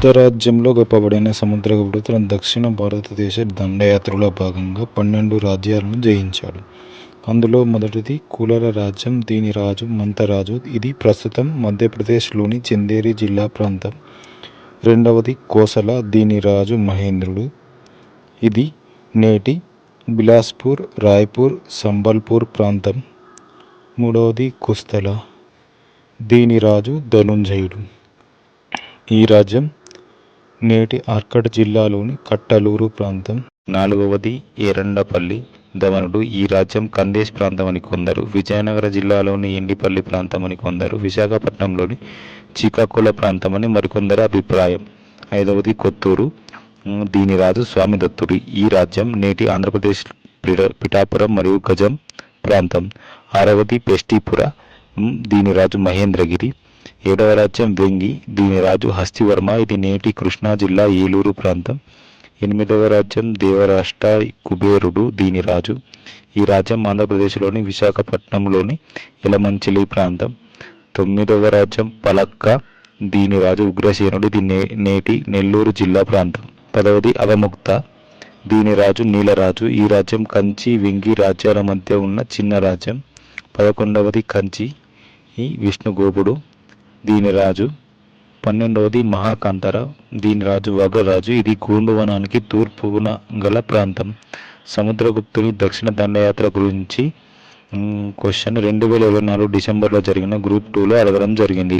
గుప్తరాజ్యంలో గొప్పబడిన సముద్రగుప్తుడు తన దక్షిణ భారతదేశ దండయాత్రలో భాగంగా పన్నెండు రాజ్యాలను జయించాడు. అందులో మొదటిది కులల రాజ్యం. దీని రాజు మంతరాజు. ఇది ప్రస్తుతం మధ్యప్రదేశ్లోని చందేరి జిల్లా ప్రాంతం. రెండవది కోసల. దీని రాజు మహేంద్రుడు. ఇది నేటి బిలాస్పూర్, రాయ్పూర్, సంబల్పూర్ ప్రాంతం. మూడవది కుస్తల. దీని రాజు ధనుంజయుడు. ఈ రాజ్యం నేటి ఆర్కాట్ జిల్లాలోని కట్టలూరు ప్రాంతం. నాలుగవది ఎరండపల్లి దవనుడు ఈ రాజ్యం కందేశ్ ప్రాంతం అని కొందరు, విజయనగర జిల్లాలోని ఎండిపల్లి ప్రాంతమని కొందరు, విశాఖపట్నంలోని చికాకుల ప్రాంతం అని మరికొందరి అభిప్రాయం. ఐదవది కొత్తూరు. దీని రాజు స్వామి దత్తుడు ఈ రాజ్యం నేటి ఆంధ్రప్రదేశ్ పిఠాపురం మరియు గజం ప్రాంతం. ఆరవది పెష్టిపుర. దీని రాజు మహేంద్రగిరి. ఏడవ రాజ్యం వెంగి. దీని రాజు హస్తివర్మ. ఇది నేటి కృష్ణా జిల్లా ఏలూరు ప్రాంతం. ఎనిమిదవ రాజ్యం దేవరాష్ట్ర కుబేరుడు. దీని రాజు. ఈ రాజ్యం ఆంధ్రప్రదేశ్లోని విశాఖపట్నంలోని ఇలమంచిలి ప్రాంతం. తొమ్మిదవ రాజ్యం పలక్క. దీని రాజు ఉగ్రసేనుడు. ఇది నేటి నెల్లూరు జిల్లా ప్రాంతం. పదవది అవముక్త. దీని రాజు నీలరాజు. ఈ రాజ్యం కంచి, వెంగి రాజ్యాల మధ్య ఉన్న చిన్న రాజ్యం. పదకొండవది కంచి విష్ణుగోపుడు. దీని రాజు. పన్నెండవది మహాకాంతర. దీని రాజు వగ్రరాజు. ఇది గోండువనానికి తూర్పున గల ప్రాంతం. సముద్రగుప్తుని దక్షిణ దండయాత్ర గురించి క్వశ్చన్ రెండు వేల ఇరవై నాలుగు డిసెంబర్లో జరిగిన గ్రూప్ టూలో అడగడం జరిగింది.